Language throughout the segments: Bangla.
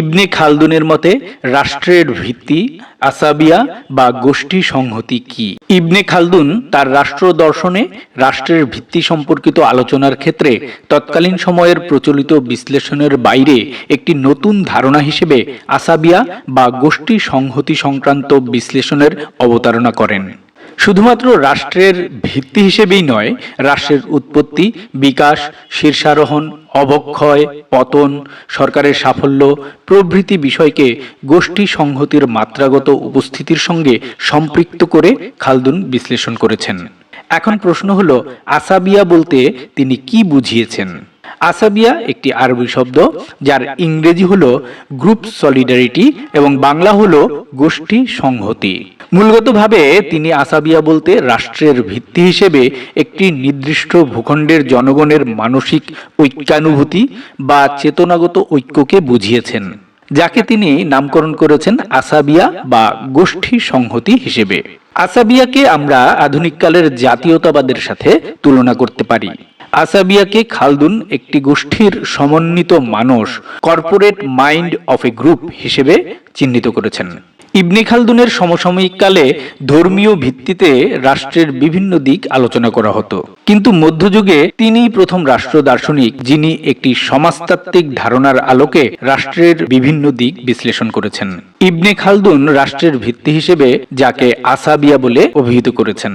ইবনে খালদুনের মতে, রাষ্ট্রের ভিত্তি, আসাবিয়া বা গোষ্ঠী সংহতি কি? ইবনে খালদুন তার রাষ্ট্র দর্শনে রাষ্ট্রের ভিত্তি সম্পর্কিত আলোচনার ক্ষেত্রে তৎকালীন সময়ের প্রচলিত বিশ্লেষণের বাইরে একটি নতুন ধারণা হিসেবে আসাবিয়া বা গোষ্ঠী সংহতি সংক্রান্ত বিশ্লেষণের অবতারণা করেন। শুধুমাত্র রাষ্ট্রের ভিত্তি হিসেবেই নয়, রাষ্ট্রের উৎপত্তি, বিকাশ, শীর্ষারোহণ, অবক্ষয়, পতন, সরকারের সাফল্য, প্রভৃতি বিষয়কে গোষ্ঠী সংহতির মাত্রাগত উপস্থিতির সঙ্গে সম্পৃক্ত করে খালদুন বিশ্লেষণ করেছেন। এখন প্রশ্ন হল, আসাবিয়া বলতে তিনি কি বুঝিয়েছেন? আসাবিয়া একটি আরবি শব্দ, যার ইংরেজি হল গ্রুপ সলিডারিটি এবং বাংলা হল গোষ্ঠী সংহতি। মূলগতভাবে তিনি আসাবিয়া বলতে রাষ্ট্রের ভিত্তি হিসেবে একটি নির্দিষ্ট ভূখণ্ডের জনগণের মানসিক ঐক্যানুভূতি বা চেতনাগত ঐক্যকে বুঝিয়েছেন, যাকে তিনি নামকরণ করেছেন আসাবিয়া বা গোষ্ঠী সংহতি হিসেবে। আসাবিয়াকে আমরা আধুনিককালের জাতীয়তাবাদের সাথে তুলনা করতে পারি। আসাবিয়াকে খালদুন একটি গোষ্ঠীর সমন্বিত মানুষ corporate mind of a group হিসেবে চিহ্নিত করেছেন। ইবনে খালদুনের সমসাময়িক কালে ধর্মীয় ভিত্তিতে রাষ্ট্রের বিভিন্ন দিক আলোচনা করা হতো। কিন্তু মধ্যযুগে তিনি প্রথম রাষ্ট্র দার্শনিক, যিনি একটি সমাজতাত্ত্বিক ধারণার আলোকে রাষ্ট্রের বিভিন্ন দিক বিশ্লেষণ করেছেন। ইবনে খালদুন রাষ্ট্রের ভিত্তি হিসেবে যাকে আসাবিয়া বলে অভিহিত করেছেন।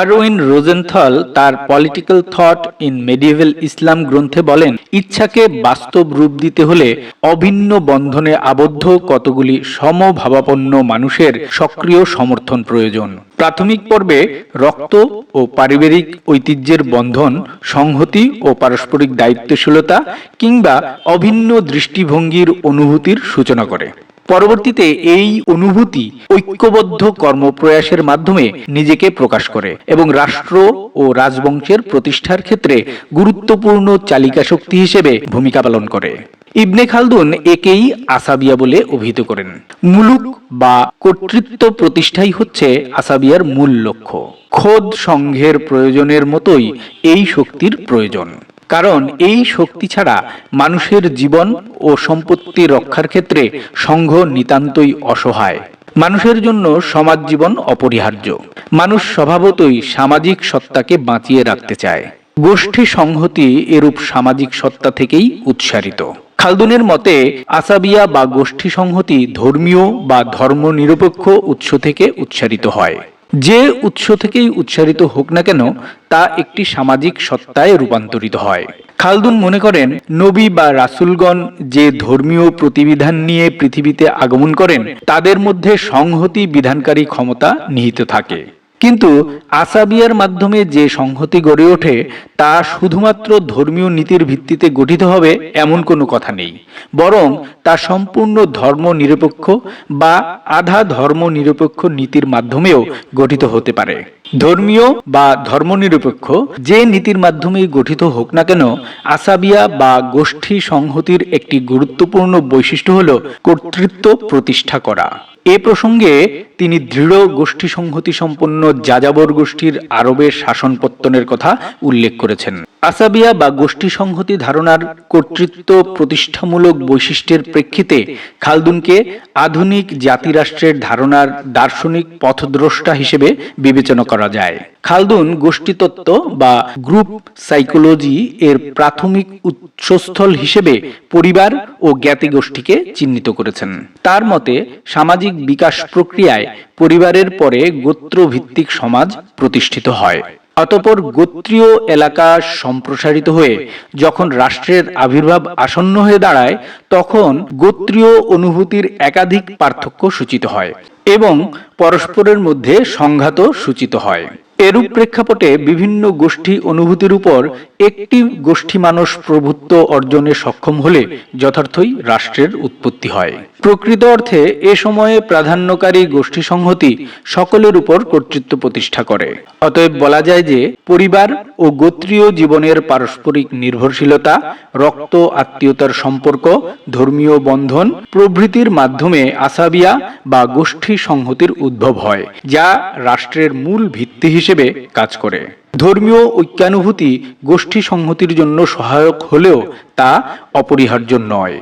আরওইন রোজেনথল তার political thought in medieval Islam গ্রন্থে বলেন, ইচ্ছাকে বাস্তব রূপ দিতে হলে অভিন্ন বন্ধনে আবদ্ধ কতগুলি সমভাবাপন্ন মানুষের সক্রিয় সমর্থন প্রয়োজন। প্রাথমিক পর্বে রক্ত ও পারিবারিক ঐতিহ্যের বন্ধন, সংহতি ও পারস্পরিক দায়িত্বশীলতা কিংবা অভিন্ন দৃষ্টিভঙ্গির অনুভূতির সূচনা করে। পরবর্তীতে এই অনুভূতি ঐক্যবদ্ধ কর্মপ্রয়াসের মাধ্যমে নিজেকে প্রকাশ করে এবং রাষ্ট্র ও রাজবংশের প্রতিষ্ঠার ক্ষেত্রে গুরুত্বপূর্ণ চালিকা শক্তি হিসেবে ভূমিকা পালন করে। ইবনে খালদুন একেই আসাবিয়া বলে অভিহিত করেন। মুলুক বা কর্তৃত্ব প্রতিষ্ঠাই হচ্ছে আসাবিয়ার মূল লক্ষ্য। খোদ সংঘের প্রয়োজনের মতোই এই শক্তির প্রয়োজন। কারণ এই শক্তি ছাড়া মানুষের জীবন ও সম্পত্তি রক্ষার ক্ষেত্রে সংঘ নিতান্তই অসহায়। মানুষের জন্য সমাজ জীবন অপরিহার্য। মানুষ স্বভাবতই সামাজিক সত্তাকে বাঁচিয়ে রাখতে চায়। গোষ্ঠী সংহতি এরূপ সামাজিক সত্তা থেকেই উৎসারিত। খালদুনের মতে, আসাবিয়া বা গোষ্ঠী সংহতি ধর্মীয় বা ধর্মনিরপেক্ষ উৎস থেকে উৎসারিত হয়। যে উৎস থেকেই উচ্চারিত হোক না কেন, তা একটি সামাজিক সত্তায় রূপান্তরিত হয়। খালদুন মনে করেন, নবী বা রাসুলগণ যে ধর্মীয় প্রতিবিধান নিয়ে পৃথিবীতে আগমন করেন, তাদের মধ্যে সংহতি বিধানকারী ক্ষমতা নিহিত থাকে। কিন্তু আসাবিয়ার মাধ্যমে যে সংহতি গড়ে ওঠে, তা শুধুমাত্র ধর্মীয় নীতির ভিত্তিতে গঠিত হবে এমন কোনো কথা নেই। বরং তা সম্পূর্ণ ধর্ম নিরপেক্ষ বা আধা ধর্ম নিরপেক্ষ নীতির মাধ্যমেও গঠিত হতে পারে। ধর্মীয় বা ধর্মনিরপেক্ষ যে নীতির মাধ্যমে গঠিত হোক না কেন, আসাবিয়া বা গোষ্ঠী সংহতির একটি গুরুত্বপূর্ণ বৈশিষ্ট্য হল কর্তৃত্ব প্রতিষ্ঠা করা। এ প্রসঙ্গে তিনি দৃঢ় গোষ্ঠী সংহতি সম্পন্ন যাযাবর গোষ্ঠীর আরবের শাসন পত্তনের কথা উল্লেখ করেছেন। আসাবিয়া বা গোষ্ঠী সংহতি ধারণার কর্তৃত্ব প্রতিষ্ঠামূলক বৈশিষ্ট্যের প্রেক্ষিতে খালদুনকে আধুনিক জাতিরাষ্ট্রের ধারণার দার্শনিক পথদ্রষ্টা হিসেবে বিবেচনা করা যায়। খালদুন গোষ্ঠীতত্ত্ব বা গ্রুপ সাইকোলজি এর প্রাথমিক উৎসস্থল হিসেবে পরিবার ও জ্ঞাতি গোষ্ঠীকে চিহ্নিত করেছেন। তার মতে, সামাজিক বিকাশ প্রক্রিয়ায় পরিবারের পরে গোত্রভিত্তিক সমাজ প্রতিষ্ঠিত হয়। অতপর গোত্রীয় এলাকা সম্প্রসারিত হয়ে যখন রাষ্ট্রের আবির্ভাব আসন্ন হয়ে দাঁড়ায়, তখন গোত্রীয় অনুভূতির একাধিক পার্থক্য সূচিত হয়। এবং পরস্পরের মধ্যে সংঘাত সূচিত হয়। এরূপ প্রেক্ষাপটে বিভিন্ন গোষ্ঠী অনুভূতির উপর একটি গোষ্ঠী মানুষ প্রভুত্ব অর্জনে সক্ষম হলে যথার্থই রাষ্ট্রের উৎপত্তি হয়। প্রকৃত অর্থে এ সময়ে প্রাধান্যকারী গোষ্ঠী সংহতি সকলের উপর কর্তৃত্ব প্রতিষ্ঠা করে। অতএব বলা যায় যে পরিবার ও গোত্রীয় জীবনের পারস্পরিক নির্ভরশীলতা, রক্ত, আত্মীয়তার সম্পর্ক, ধর্মীয় বন্ধন, প্রভৃতির মাধ্যমে আসাবিয়া বা গোষ্ঠী সংহতির উদ্ভব হয়, যা রাষ্ট্রের মূল ভিত্তি হিসেবে কাজ করে। ধর্মীয় ঐক্যানুভূতি গোষ্ঠী সংহতির জন্য সহায়ক হলেও তা অপরিহার্য নয়।